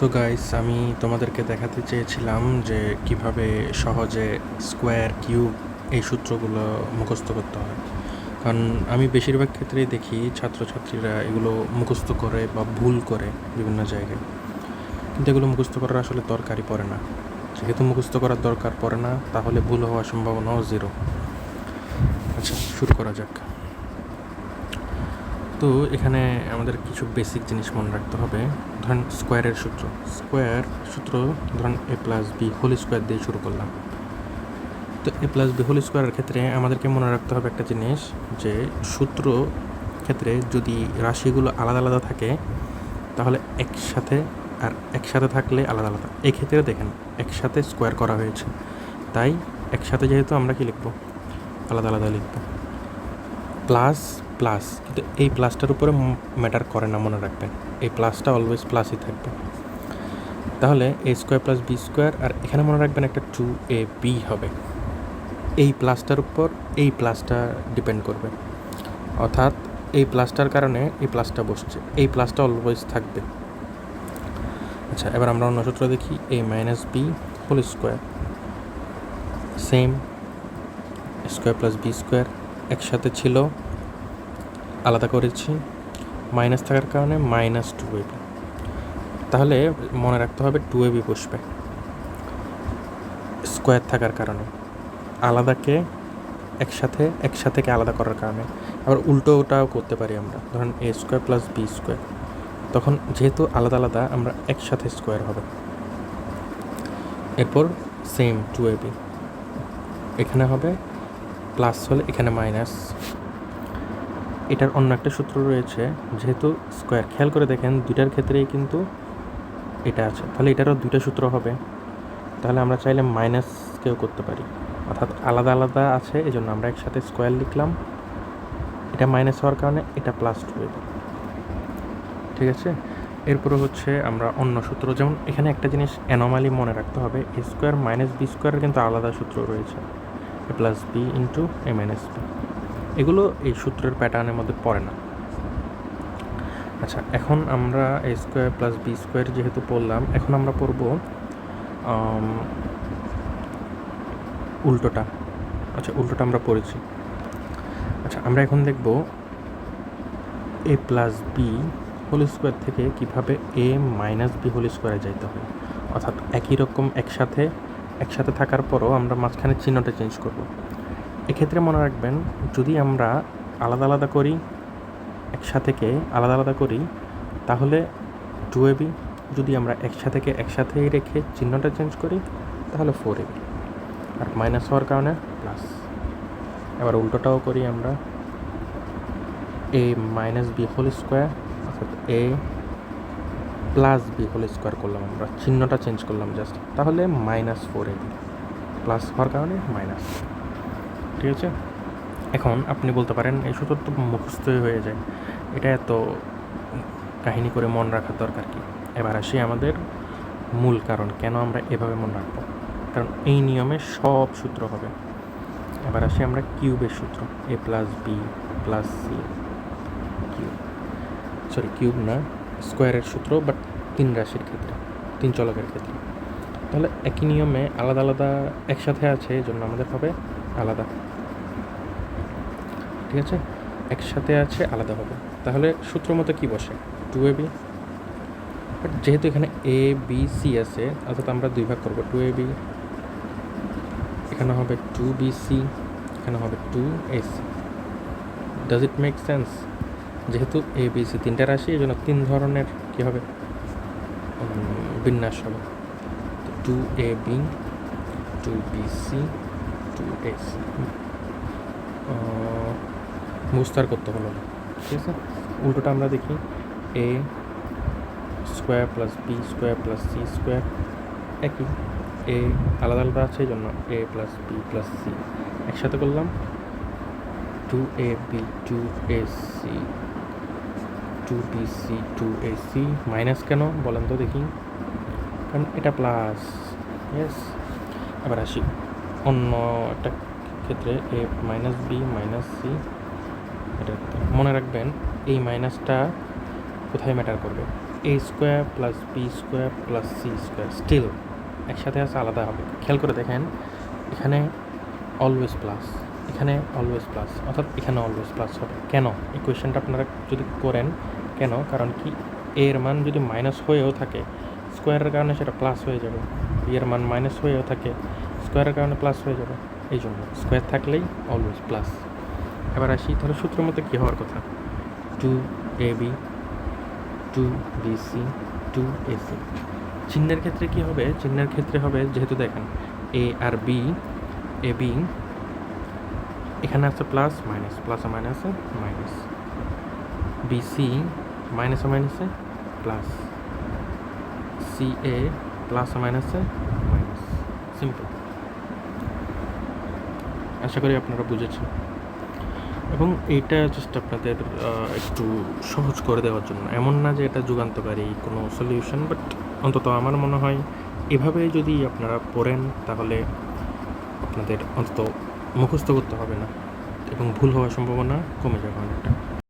So guys আমি তোমাদেরকে দেখাতে চেয়েছিলাম যে কীভাবে সহজে স্কোয়ার কিউব এই সূত্রগুলো মুখস্থ করতে হয়। কারণ আমি বেশিরভাগ ক্ষেত্রেই দেখি ছাত্রছাত্রীরা এগুলো মুখস্থ করে বা ভুল করে বিভিন্ন জায়গায়। কিন্তু এগুলো মুখস্থ করার আসলে দরকারই পড়ে না। যেহেতু মুখস্থ করার দরকার পড়ে না, তাহলে ভুল হওয়ার সম্ভাবনাও জিরো আচ্ছা শুরু করা যাক। তো এখানে আমাদের কিছু বেসিক জিনিস মনে রাখতে হবে। ধরেন স্কোয়ারের সূত্র। স্কোয়ার সূত্র ধরেন A plus B whole square দিয়ে শুরু করলাম। তো এ প্লাস বি হোল স্কোয়ারের ক্ষেত্রে আমাদেরকে মনে রাখতে হবে একটা জিনিস যে সূত্র ক্ষেত্রে যদি রাশিগুলো আলাদা আলাদা থাকে, তাহলে একসাথে আর একসাথে থাকলে আলাদা আলাদা। এক্ষেত্রে দেখেন, একসাথে স্কোয়ার করা হয়েছে। তাই একসাথে যেহেতু আমরা কি লিখব? আলাদা আলাদা লিখব। প্লাস প্লাস কিন্তু এই প্লাসটার উপরে ম্যাটার করে না, মনে রাখবেন। এই প্লাসটা অলওয়েজ প্লাসই থাকবে। তাহলে A square plus B square আর এখানে মনে রাখবেন একটা টু এ বি হবে। এই প্লাসটার উপর এই প্লাসটা ডিপেন্ড করবে। অর্থাৎ এই প্লাসটার কারণে এই প্লাসটা বসছে। এই প্লাসটা অলওয়েজ থাকবে। আচ্ছা এবার আমরা অন্য সূত্র দেখি। A minus B whole square same square plus B square একসাথে ছিল আলাদা করেছি মাইনাস থাকার কারণে মাইনাস টু এবি তাহলে মনে রাখতে হবে টু এবি বসবে। স্কোয়ার থাকার কারণে। আলাদাকে একসাথে, একসাথেকে আলাদা করার কারণে। আবার উল্টো ওটাও করতে পারি আমরা। ধরুন A square plus B square তখন যেহেতু আলাদা আলাদা, আমরা একসাথে স্কোয়ার হবে। এরপর সেম টু এবি এখানে হবে প্লাস হলে এখানে মাইনাস এটার অন্য একটা সূত্র রয়েছে। যেহেতু স্কোয়ার খেয়াল করে দেখেন, দুইটার ক্ষেত্রেই কিন্তু এটা আছে। তাহলে এটারও দুইটা সূত্র হবে। তাহলে আমরা চাইলে মাইনাসকেও করতে পারি। অর্থাৎ আলাদা আলাদা আছে এই জন্য আমরা একসাথে স্কোয়ার লিখলাম। এটা মাইনাস হওয়ার কারণে এটা প্লাস টু ঠিক আছে? এরপরে হচ্ছে আমরা অন্য সূত্র। যেমন এখানে একটা জিনিস অ্যানোমালি মনে রাখতে হবে। এ স্কোয়ার মাইনাস বি স্কোয়ারের কিন্তু আলাদা সূত্র রয়েছে। A plus B into A minus B এগুলো এই সূত্রের প্যাটার্নের মধ্যে পড়ে না। আচ্ছা এখন আমরা A square plus B square যেহেতু পড়লাম, এখন আমরা পড়ব উল্টোটা। আচ্ছা উল্টোটা আমরা পড়েছি। আচ্ছা আমরা এখন দেখব A plus B whole square থেকে কীভাবে এ মাইনাস বি হোল স্কোয়ারে যাইতে হয়। অর্থাৎ একই রকম একসাথে একসাথে থাকার পরও আমরা মাঝখানে চিহ্নটা চেঞ্জ করব। এক্ষেত্রে মনে রাখবেন, যদি আমরা আলাদা আলাদা করি একসাথেকে আলাদা আলাদা করি, তাহলে টু এবি যদি আমরা একসাথেকে একসাথেই রেখে চিহ্নটা চেঞ্জ করি, তাহলে ফোর এবি আর মাইনাস হওয়ার কারণে প্লাস এবার উল্টোটাও করি আমরা। A minus B whole square অর্থাৎ A plus B whole square করলাম আমরা। চিহ্নটা চেঞ্জ করলাম জাস্ট তাহলে মাইনাস ফোর এবি প্লাস হওয়ার কারণে মাইনাস ঠিক আছে? এখন আপনি বলতে পারেন, এই সূত্র তো মুখস্থই হয়ে যায়। এটা এত কাহিনী করে মন রাখার দরকার কি? এবার আসি আমাদের মূল কারণ, কেন আমরা এভাবে মনে রাখব? কারণ এই নিয়মে সব সূত্র হবে। এবার আসি আমরা কিউবের সূত্র A plus B plus C cube. Sorry cube না, স্কোয়ারের সূত্র বাট তিন রাশির ক্ষেত্রে, তিন চলকের ক্ষেত্রে। তাহলে একই নিয়মে আলাদা আলাদা একসাথে আছে, এই জন্য আমাদের হবে আলাদা। ঠিক আছে? একসাথে আছে, আলাদা হবে। তাহলে সূত্র মতো কী বসে? টু এ বি বাট যেহেতু এখানে এ বি সি আছে, অর্থাৎ আমরা দুই ভাগ করব। টু এ বি এখানে হবে টু বি সি এখানে হবে two A C does it make sense যেহেতু এ বি সি তিনটা রাশি, এই জন্য তিন ধরনের কী হবে? বিন্যাস হবে। Two A B two B C two C মুস্তার করতে হলো না। ঠিক আছে? উল্টোটা আমরা দেখি। A square plus B square plus C square একই। এ আলাদা আলাদা আছে, এই জন্য A plus B plus C একসাথে করলাম। Two A B two A C two B C two A C minus কেন বলেন তো দেখি। কারণ এটা প্লাস ইয়েস আবার আসি। অন্য একটা ক্ষেত্রে A minus B minus C, এটা মনে রাখবেন, এই মাইনাসটা কোথায় ম্যাটার করবে? A square plus B square plus C square still একসাথে আছে, আলাদা হবে। খেয়াল করে দেখেন, এখানে অলওয়েজ প্লাস এখানে অলওয়েজ প্লাস অর্থাৎ এখানে অলওয়েজ প্লাস হবে। কেন? এই কোয়েশ্চেনটা আপনারা যদি করেন, কেন? কারণ কি এর মান যদি মাইনাস হয়েও থাকে স্কোয়ারের কারণে সেটা প্লাস হয়ে যাবে। বি এর মান মাইনাস হয়েও থাকে। স্কোয়ারের কারণে প্লাস হয়ে যাবে। এই জন্য স্কোয়ার থাকলেই অলওয়েজ প্লাস এবার আসি তাহলে সূত্রের মধ্যে কী হওয়ার কথা? Two A B two B C two A C চিহ্নের ক্ষেত্রে কী হবে? চিহ্নের ক্ষেত্রে হবে, যেহেতু দেখেন এ আর বি এ বি এখানে আছে প্লাস মাইনাস প্লাস মাইনাসে মাইনাস বি সি মাইনাস মাইনাসে মাইনাসে প্লাস সি এ প্লাস মাইনাসে মাইনাস সিম্পল আশা করি আপনারা বুঝেছেন। এবং এইটা জাস্ট আপনাদের একটু সহজ করে দেওয়ার জন্য। এমন না যে এটা যুগান্তকারী কোনো সলিউশন বাট অন্তত আমার মনে হয় এভাবে যদি আপনারা পড়েন, তাহলে আপনাদের অন্তত মুখস্থ করতে হবে না। এবং ভুল হওয়ার সম্ভাবনা কমে যাবে অনেকটা।